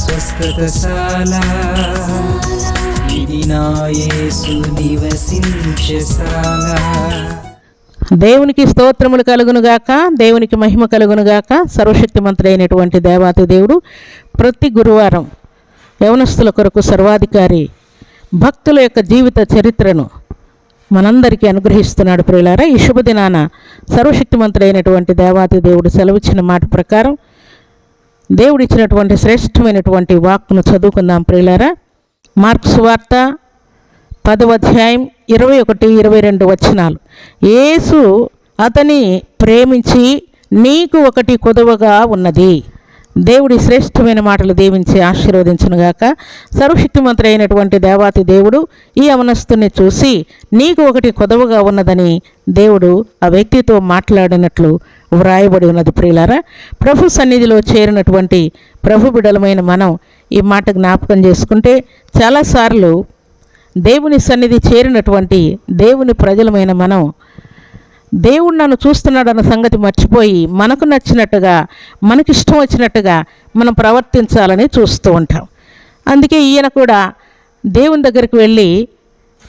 స్వస్థతశాల. ఇది నా యేసు నివసించశాల దేవునికి స్తోత్రములు కలుగునుగాక దేవునికి మహిమ కలుగునుగాక సర్వశక్తిమంతుడైనటువంటి దేవాతి దేవుడు ప్రతి గురువారం యవనస్తుల కొరకు సర్వాధికారి భక్తుల యొక్క జీవిత చరిత్రను మనందరికీ అనుగ్రహిస్తున్నాడు ప్రియులారా. ఈ శుభదినాన సర్వశక్తిమంతుడైనటువంటి దేవాతి దేవుడు సెలవిచ్చిన మాట ప్రకారం దేవుడిచ్చినటువంటి శ్రేష్టమైనటువంటి వాక్ను చదువుకుందాం ప్రియులారా. మార్క్స్ వార్త పదవ అధ్యాయం ఇరవై ఒకటి ఇరవై రెండు వచనాలు. యేసు అతని ప్రేమించి నీకు ఒకటి కొదవగా ఉన్నది. దేవుడి శ్రేష్టమైన మాటలు దీవించి ఆశీర్వదించునుగాక. సర్వశక్తిమంతుడైనటువంటి దేవాతి దేవుడు ఈ అవనస్తుని చూసి నీకు ఒకటి కొదవగా ఉన్నదని దేవుడు ఆ వ్యక్తితో మాట్లాడినట్లు వ్రాయబడి ఉన్నది ప్రియులారా. ప్రభు సన్నిధిలో చేరినటువంటి ప్రభు బిడలమైన మనం ఈ మాట జ్ఞాపకం చేసుకుంటే చాలాసార్లు దేవుని సన్నిధి చేరినటువంటి దేవుని ప్రజలమైన మనం దేవుడు నన్ను చూస్తున్నాడు అన్న సంగతి మర్చిపోయి మనకు నచ్చినట్టుగా మనకిష్టం వచ్చినట్టుగా మనం ప్రవర్తించాలని చూస్తూ ఉంటాం. అందుకే ఈయన కూడా దేవుని దగ్గరికి వెళ్ళి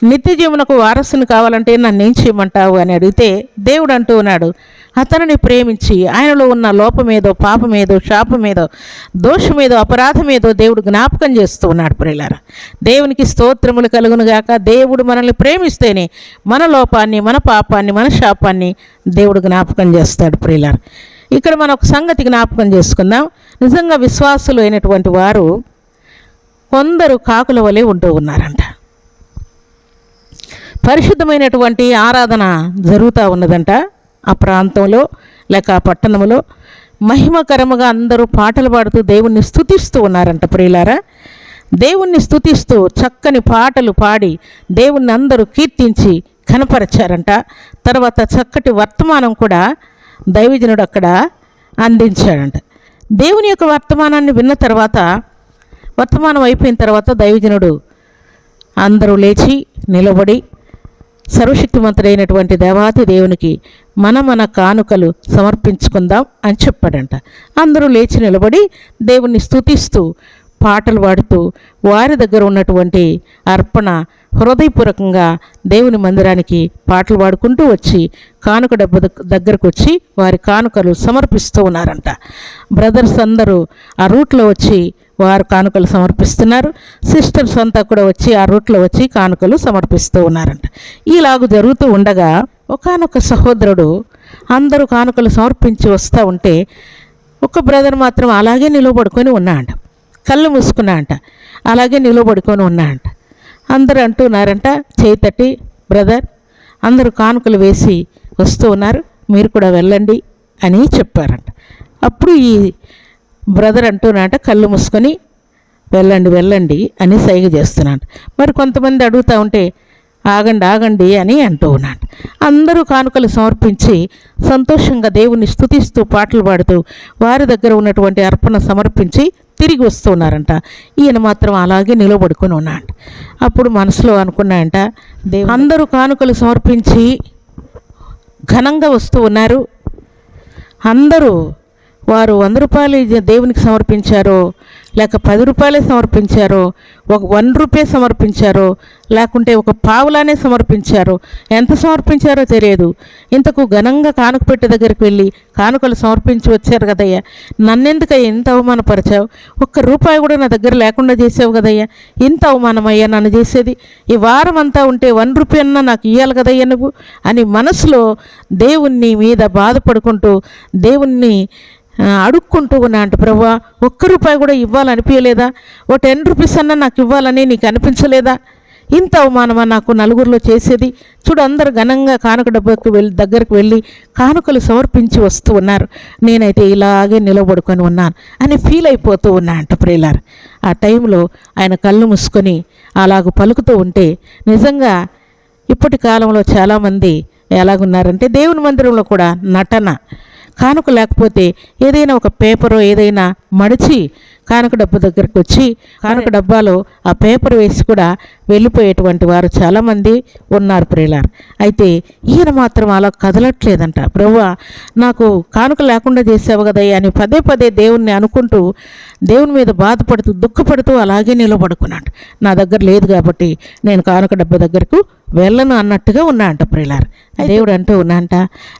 నిత్య జీవునకు వారసుని కావాలంటే నన్ను ఏం చేయమంటావు అని అడిగితే దేవుడు అంటూ ఉన్నాడు అతనిని ప్రేమించి ఆయనలో ఉన్న లోపమేదో పాపమేదో శాపమేదో దోషమేదో అపరాధమేదో దేవుడు జ్ఞాపకం చేస్తూ ఉన్నాడు ప్రియులారా. దేవునికి స్తోత్రములు కలుగునుగాక దేవుడు మనల్ని ప్రేమిస్తేనే మన లోపాన్ని మన పాపాన్ని మన శాపాన్ని దేవుడు జ్ఞాపకం చేస్తాడు ప్రియులారా. ఇక్కడ మనం ఒక సంగతి జ్ఞాపకం చేసుకుందాం. నిజంగా విశ్వాసులు అయినటువంటి వారు కొందరు కాకుల వలె ఉంటూ ఉన్నారంట. పరిశుద్ధమైనటువంటి ఆరాధన జరుగుతూ ఉన్నదంట. ఆ ప్రాంతంలో లేక ఆ పట్టణంలో మహిమకరముగా అందరూ పాటలు పాడుతూ దేవుణ్ణి స్థుతిస్తూ ఉన్నారంట ప్రియులారా. దేవుణ్ణి స్థుతిస్తూ చక్కని పాటలు పాడి దేవుణ్ణి అందరూ కీర్తించి కనపరిచారంట. తర్వాత చక్కటి వర్తమానం కూడా దైవజనుడు అక్కడ అందించాడంట. దేవుని యొక్క వర్తమానాన్ని విన్న తర్వాత వర్తమానం అయిపోయిన తర్వాత దైవజనుడు అందరూ లేచి నిలబడి సర్వశక్తిమంతుడైనటువంటి దేవాతి దేవునికి మన మన కానుకలు సమర్పించుకుందాం అని చెప్పాడంట. అందరూ లేచి నిలబడి దేవుణ్ణి స్తుతిస్తూ పాటలు పాడుతూ వారి దగ్గర ఉన్నటువంటి అర్పణ హృదయపూర్వకంగా దేవుని మందిరానికి పాటలు పాడుకుంటూ వచ్చి కానుక డబ్బు దగ్గరకు వచ్చి వారి కానుకలు సమర్పిస్తూ ఉన్నారంట. బ్రదర్స్ అందరూ ఆ రూట్లో వచ్చి వారు కానుకలు సమర్పిస్తున్నారు. సిస్టర్స్ అంతా కూడా వచ్చి ఆ రూట్లో వచ్చి కానుకలు సమర్పిస్తూ ఉన్నారంట. ఇలాగ జరుగుతూ ఉండగా ఒకానొక సహోదరుడు అందరూ కానుకలు సమర్పించి వస్తూ ఉంటే ఒక బ్రదర్ మాత్రం అలాగే నిలబడుకొని ఉన్నాడంట. కళ్ళు మూసుకున్నా అంట అలాగే నిలబడుకొని ఉన్నా అంట అందరూ అంటున్నారంట చేతటి బ్రదర్. అందరూ కానుకలు వేసి వస్తూ ఉన్నారు. మీరు కూడా వెళ్ళండి అని చెప్పారంట. అప్పుడు ఈ బ్రదర్ అంటున్నాట కళ్ళు మూసుకొని వెళ్ళండి వెళ్ళండి అని సైగ చేస్తున్నాడు మరి కొంతమంది అడుగుతూ ఉంటే ఆగండి ఆగండి అని అంటూ ఉన్నాడు అందరూ కానుకలు సమర్పించి సంతోషంగా దేవుని స్థుతిస్తూ పాటలు పాడుతూ వారి దగ్గర ఉన్నటువంటి అర్పణ సమర్పించి తిరిగి వస్తున్నారంట. ఈయన మాత్రం అలాగే నిలబడుకొని ఉన్నాడు. అప్పుడు మనసులో అనుకున్నాయంట దేవు అందరూ కానుకలు సమర్పించి ఘనంగా వస్తూ ఉన్నారు. అందరూ వారు వంద రూపాయలు దేవునికి సమర్పించారో లేక పది రూపాయలే సమర్పించారో ఒక వన్ రూపే సమర్పించారో లేకుంటే ఒక పావులానే సమర్పించారో ఎంత సమర్పించారో తెలియదు. ఇంతకు ఘనంగా కానుక పెట్టే దగ్గరికి వెళ్ళి కానుకలు సమర్పించి వచ్చారు కదయ్యా. నన్నెందుకయ్యా ఇంత అవమానపరిచావు? ఒక్క రూపాయి కూడా నా దగ్గర లేకుండా చేసావు కదయ్యా. ఇంత అవమానమయ్యా నన్ను చేసేది. ఈ వారం అంతా ఉంటే వన్ రూపీ అన్నా నాకు ఇవ్వాలి కదయ్యా నువ్వు అని మనసులో దేవుణ్ణి మీద బాధపడుకుంటూ దేవుణ్ణి అడుక్కుంటూ ఉన్నా అంటే ప్రభు ఒక్క రూపాయి కూడా ఇవ్వాలనిపించలేదా ఓ టెన్ రూపీస్ అన్నా నాకు ఇవ్వాలని నీకు అనిపించలేదా? ఇంత అవమానమా నాకు నలుగురిలో చేసేది? చూడు అందరు ఘనంగా కానుక డబ్బుకు వెళ్ళి దగ్గరకు వెళ్ళి కానుకలు సమర్పించి వస్తూ ఉన్నారు. నేనైతే ఇలాగే నిలబడుకొని ఉన్నాను అని ఫీల్ అయిపోతూ ఉన్నా అంట ప్రియులార్. ఆ టైంలో ఆయన కళ్ళు మూసుకొని అలాగ పలుకుతూ ఉంటే నిజంగా ఇప్పటి కాలంలో చాలామంది ఎలాగున్నారంటే దేవుని మందిరంలో కూడా నటన కానుక లేకపోతే ఏదైనా ఒక పేపరో ఏదైనా మడిచి కానుక డబ్బు దగ్గరికి వచ్చి కానుక డబ్బాలో ఆ పేపర్ వేసి కూడా వెళ్ళిపోయేటువంటి వారు చాలామంది ఉన్నారు ప్రియులారు. అయితే ఈయన మాత్రం అలా కదలట్లేదంట. ప్రభువా నాకు కానుక లేకుండా చేసావు కదయ్యా అని పదే పదే దేవుణ్ణి అనుకుంటూ దేవుని మీద బాధపడుతూ దుఃఖపడుతూ అలాగే నిలబడుకున్నాడు. నా దగ్గర లేదు కాబట్టి నేను కానుక డబ్బా దగ్గరకు వెళ్ళను అన్నట్టుగా ఉన్నా అంట ప్రియులారు. దేవుడు అంటూ ఉన్నాంట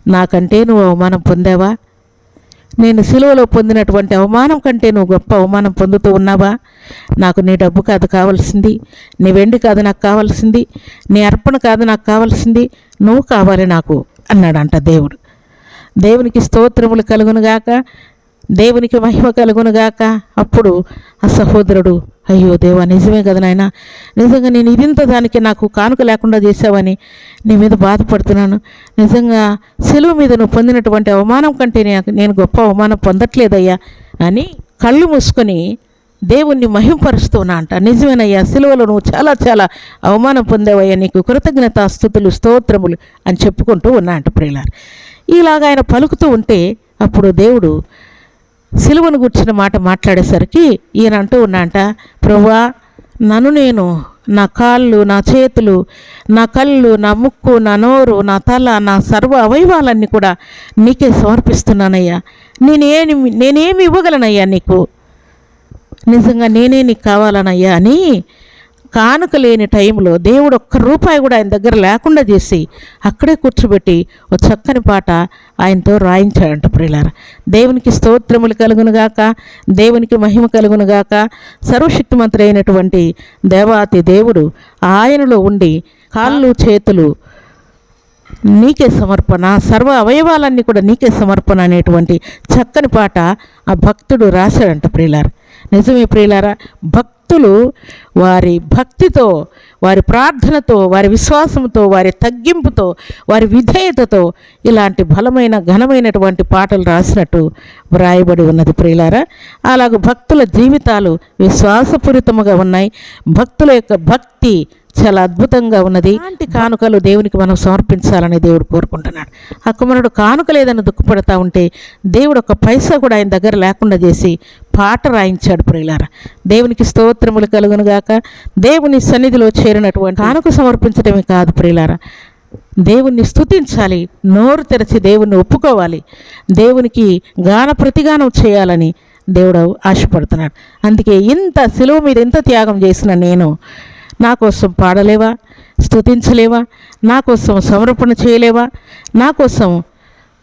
నాకంటే నువ్వు అవమానం పొందావా? నేను సిలువలో పొందినటువంటి అవమానం కంటే నువ్వు గొప్ప అవమానం పొందుతూ ఉన్నావా? నాకు నీ డబ్బు కాదు కావాల్సింది నీ వెండి కాదు నాకు కావాల్సింది నీ అర్పణ కాదు నాకు కావాల్సింది నువ్వు కావాలి నాకు అన్నాడంట దేవుడు. దేవునికి స్తోత్రములు కలుగునుగాక దేవునికి మహిమ కలుగునుగాక అప్పుడు ఆ సహోదరుడు అయ్యో దేవా నిజమే కదా నాయన? నిజంగా నేను ఇదింత దానికి నాకు కానుక లేకుండా చేసావని నీ మీద బాధపడుతున్నాను. నిజంగా సెలువు మీద నువ్వు పొందినటువంటి అవమానం కంటే నేను గొప్ప అవమానం పొందట్లేదయ్యా అని కళ్ళు మూసుకొని దేవుణ్ణి మహింపరుస్తున్నా అంట. నిజమేనయ్యా సిలువలో నువ్వు చాలా చాలా అవమానం పొందావయ్యా. నీకు కృతజ్ఞత స్థుతులు స్తోత్రములు అని చెప్పుకుంటూ ఉన్నా అంట ప్రియులారు. ఇలాగ ఆయన పలుకుతూ ఉంటే అప్పుడు దేవుడు సిలువను గుర్చిన మాట మాట్లాడేసరికి ఈయన అంటూ ఉన్నాంట ప్రభువా నన్ను నేను నా కాళ్ళు నా చేతులు నా కళ్ళు నా ముక్కు నా నోరు నా తల నా సర్వ అవయవాలన్నీ కూడా నీకే సమర్పిస్తున్నానయ్యా. నేనేమి నేనేమి ఇవ్వగలనయ్యా నీకు? నిజంగా నేనే నీకు కావాలనయ్యా అని కానుక లేని టైంలో దేవుడు ఒక్క రూపాయి కూడా ఆయన దగ్గర లేకుండా చేసి అక్కడే కూర్చోబెట్టి ఒక చక్కని పాట ఆయనతో రాయించాడంట ప్రియులార. దేవునికి స్తోత్రములు కలుగునుగాక దేవునికి మహిమ కలుగునుగాక సర్వశక్తిమంతుడు అయినటువంటి దేవాతి దేవుడు ఆయనలో ఉండి కాళ్ళు చేతులు నీకే సమర్పణ సర్వ అవయవాలన్నీ కూడా నీకే సమర్పణ అనేటువంటి చక్కని పాట ఆ భక్తుడు రాశాడంట ప్రియులారు. నిజమే ప్రియులారా? భక్తులు వారి భక్తితో వారి ప్రార్థనతో వారి విశ్వాసంతో వారి తగ్గింపుతో వారి విధేయతతో ఇలాంటి బలమైన ఘనమైనటువంటి పాటలు రాసినట్టు వ్రాయబడి ఉన్నది ప్రియులారా. అలాగ భక్తుల జీవితాలు విశ్వాసపూరితముగా ఉన్నాయి. భక్తుల యొక్క భక్తి చాలా అద్భుతంగా ఉన్నది. ఇలాంటి కానుకలు దేవునికి మనం సమర్పించాలని దేవుడు కోరుకుంటున్నాడు. ఆ కుమారుడు కానుక లేదని దుఃఖపడతా ఉంటే దేవుడు ఒక పైసా కూడా ఆయన దగ్గర లేకుండా చేసి పాట రాయించాడు ప్రియులారా. దేవునికి స్తోత్రములు కలుగునుగాక దేవుని సన్నిధిలో చేరినటువంటి కానుక సమర్పించడమే కాదు ప్రియులారా. దేవుణ్ణి స్తుతించాలి నోరు తెరచి దేవుణ్ణి ఒప్పుకోవాలి దేవునికి గాన ప్రతిగానం చేయాలని దేవుడు ఆశపడుతున్నాడు. అందుకే ఇంత సిలువ మీద ఎంత త్యాగం చేసిన నేను నా కోసం పాడలేవా? స్తుతించలేవా? నా కోసం సమర్పణ చేయలేవా? నా కోసం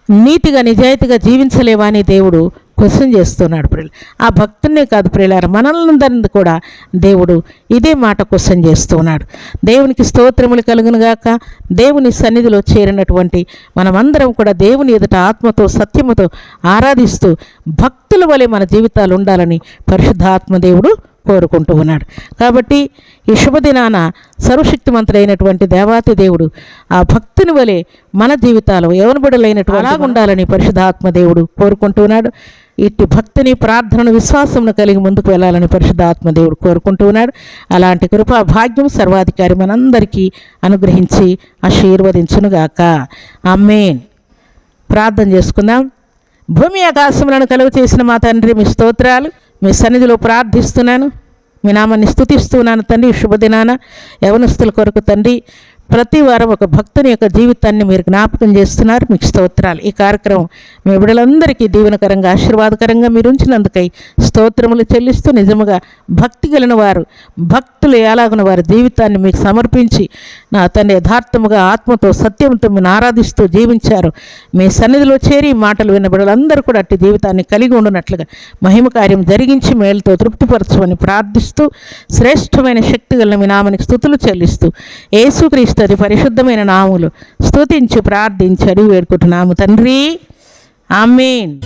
నీతిగా నిజాయితీగా జీవించలేవా అని దేవుడు క్వశ్చన్ చేస్తున్నాడు ప్రియులు. ఆ భక్తున్నే కాదు ప్రియులారు మనల్ని కూడా దేవుడు ఇదే మాట క్వశ్చన్ చేస్తున్నాడు. దేవునికి స్తోత్రములు కలుగునుగాక దేవుని సన్నిధిలో చేరినటువంటి మనమందరం కూడా దేవుని ఎదుట ఆత్మతో సత్యముతో ఆరాధిస్తూ భక్తుల వలె మన జీవితాలు ఉండాలని పరిశుద్ధాత్మ దేవుడు కోరుకుంటూ ఉన్నాడు. కాబట్టి ఈ శుభదినాన సర్వశక్తిమంతుడైనటువంటి దేవాతి దేవుడు ఆ భక్తుని వలె మన జీవితాలు యవనబడులైనటువంటి అలాగ ఉండాలని పరిశుద్ధాత్మ దేవుడు కోరుకుంటున్నాడు ఇట్టి భక్తిని ప్రార్థనను విశ్వాసమును కలిగి ముందుకు వెళ్ళాలని పరిశుద్ధాత్మ దేవుడు కోరుకుంటూ ఉన్నాడు. అలాంటి కృపా భాగ్యం సర్వాధికారి మనందరికీ అనుగ్రహించి ఆశీర్వదించునుగాక. అమ్మేన్ ప్రార్థన చేసుకుందాం. భూమి ఆకాశములను కలుగు చేసిన మా తండ్రి మీ స్తోత్రాలు. మీ సన్నిధిలో ప్రార్థిస్తున్నాను. మీ నామాన్ని స్థుతిస్తున్నాను తండ్రి శుభదినాన. యవనస్తుల కొరకు తండ్రి ప్రతి వారం ఒక భక్తుని యొక్క జీవితాన్ని మీరు జ్ఞాపకం చేస్తున్నారు. మీకు స్తోత్రాలు. ఈ కార్యక్రమం మీ బిడలందరికీ దీవెనకరంగా ఆశీర్వాదకరంగా మీరు ఉంచినందుకై స్తోత్రములు చెల్లిస్తూ నిజముగా భక్తి కలిగిన వారు భక్తులు ఎలాగున వారి జీవితాన్ని మీకు సమర్పించి నా తండ్రి యథార్థముగా ఆత్మతో సత్యంతో మీరు ఆరాధిస్తూ జీవించారు. మీ సన్నిధిలో చేరి మాటలు విన్న బిడ్డలందరూ కూడా అట్టి జీవితాన్ని కలిగి ఉండునట్లుగా మహిమ కార్యం జరిగించి మేలుతో తృప్తిపరచమని ప్రార్థిస్తూ శ్రేష్టమైన శక్తి గల మీ నామనికి స్థుతులు చెల్లిస్తూ ఏసుక్రీస్తు అది పరిశుద్ధమైన నాములు స్తుతించి ప్రార్థించి అడిగి వేడుకుంటున్నాము. తండ్రి ఆమెన్.